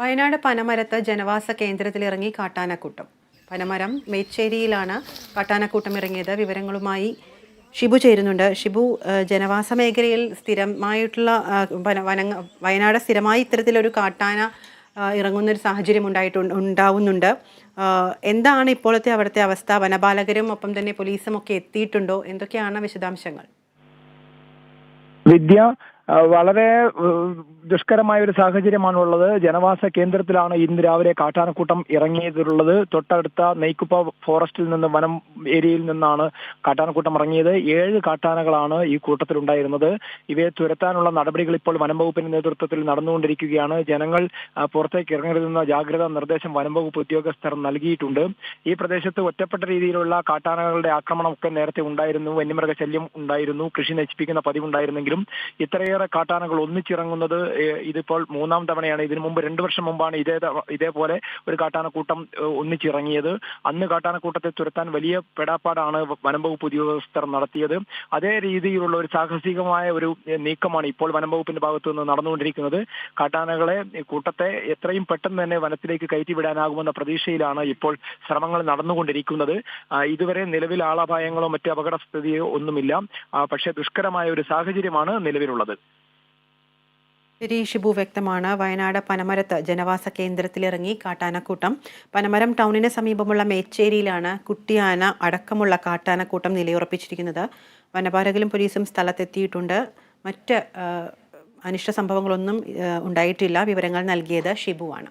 വയനാട് പനമരത്ത് ജനവാസ കേന്ദ്രത്തിലിറങ്ങി കാട്ടാനക്കൂട്ടം. പനമരം മേച്ചേരിയിലാണ് കാട്ടാനക്കൂട്ടം ഇറങ്ങിയത്. വിവരങ്ങളുമായി ഷിബു ചേരുന്നുണ്ട്. ഷിബു ജനവാസ മേഖലയിൽ സ്ഥിരമായിട്ടുള്ള വനങ്ങ വയനാട് സ്ഥിരമായി ഇത്തരത്തിലൊരു കാട്ടാന ഇറങ്ങുന്ന ഇറങ്ങുന്നൊരു സാഹചര്യം ഉണ്ടായിട്ടുണ്ട് ഉണ്ടാവുന്നുണ്ട്. എന്താണ് ഇപ്പോഴത്തെ അവിടുത്തെ അവസ്ഥ? വനപാലകരും ഒപ്പം തന്നെ പോലീസും ഒക്കെ എത്തിയിട്ടുണ്ടോ? എന്തൊക്കെയാണ് വിശദാംശങ്ങൾ? വിദ്യ വളരെ ദുഷ്കരമായ ഒരു സാഹചര്യമാണുള്ളത്. ജനവാസ കേന്ദ്രത്തിലാണ് ഇന്ന് രാവിലെ കാട്ടാനക്കൂട്ടം ഇറങ്ങിയതുള്ളത് തൊട്ടടുത്ത നെയ്ക്കുപ്പ ഫോറസ്റ്റിൽ നിന്ന് വനം ഏരിയയിൽ നിന്നാണ് കാട്ടാനക്കൂട്ടം ഇറങ്ങിയത്. ഏഴ് കാട്ടാനകളാണ് ഈ കൂട്ടത്തിലുണ്ടായിരുന്നത്. ഇവയെ തുരത്താനുള്ള നടപടികൾ ഇപ്പോൾ വനം വകുപ്പിന്റെ നേതൃത്വത്തിൽ നടന്നുകൊണ്ടിരിക്കുകയാണ്. ജനങ്ങൾ പുറത്തേക്ക് ഇറങ്ങരുതെന്ന ജാഗ്രതാ നിർദ്ദേശം വനം വകുപ്പ് ഉദ്യോഗസ്ഥർ നൽകിയിട്ടുണ്ട്. ഈ പ്രദേശത്ത് ഒറ്റപ്പെട്ട രീതിയിലുള്ള കാട്ടാനകളുടെ ആക്രമണമൊക്കെ നേരത്തെ ഉണ്ടായിരുന്നു. വന്യമൃഗശല്യം ഉണ്ടായിരുന്നു. കൃഷി നശിപ്പിക്കുന്ന പതിവുണ്ടായിരുന്നെങ്കിലും ഇത്രയേറെ കാട്ടാനകൾ ഒന്നിച്ചിറങ്ങുന്നത് ഇതിപ്പോൾ മൂന്നാം തവണയാണ്. ഇതിനു മുമ്പ് രണ്ടു വർഷം മുമ്പാണ് ഇതേ ഇതേപോലെ ഒരു കാട്ടാനക്കൂട്ടം ഒന്നിച്ചിറങ്ങിയത്. അന്ന് കാട്ടാനക്കൂട്ടത്തെ തുരത്താൻ വലിയ പെടാപ്പാടാണ് വനംവകുപ്പ് ഉദ്യോഗസ്ഥർ നടത്തിയത്. അതേ രീതിയിലുള്ള ഒരു സാഹസികമായ ഒരു നീക്കമാണ് ഇപ്പോൾ വനംവകുപ്പിന്റെ ഭാഗത്തു നിന്ന് നടന്നുകൊണ്ടിരിക്കുന്നത്. കാട്ടാനകളെ കൂട്ടത്തെ എത്രയും പെട്ടെന്ന് തന്നെ വനത്തിലേക്ക് കയറ്റിവിടാനാകുമെന്ന പ്രതീക്ഷയിലാണ് ഇപ്പോൾ ശ്രമങ്ങൾ നടന്നുകൊണ്ടിരിക്കുന്നത്. ഇതുവരെ നിലവിൽ ആളപായങ്ങളോ മറ്റ് അപകടസ്ഥിതിയോ ഒന്നുമില്ല. പക്ഷേ ദുഷ്കരമായ ഒരു സാഹചര്യമാണ് നിലവിലുള്ളത്. ശരി ഷിബു വ്യക്തമാണ്. വയനാട് പനമരത്ത് ജനവാസ കേന്ദ്രത്തിലിറങ്ങി കാട്ടാനക്കൂട്ടം. പനമരം ടൗണിന് സമീപമുള്ള മേച്ചേരിയിലാണ് കുട്ടിയാന അടക്കമുള്ള കാട്ടാനക്കൂട്ടം നിലയുറപ്പിച്ചിരിക്കുന്നത്. വനപാലകരും പോലീസും സ്ഥലത്തെത്തിയിട്ടുണ്ട്. മറ്റ് അനിഷ്ട സംഭവങ്ങളൊന്നും ഉണ്ടായിട്ടില്ല. വിവരങ്ങൾ നൽകിയത് ഷിബുവാണ്.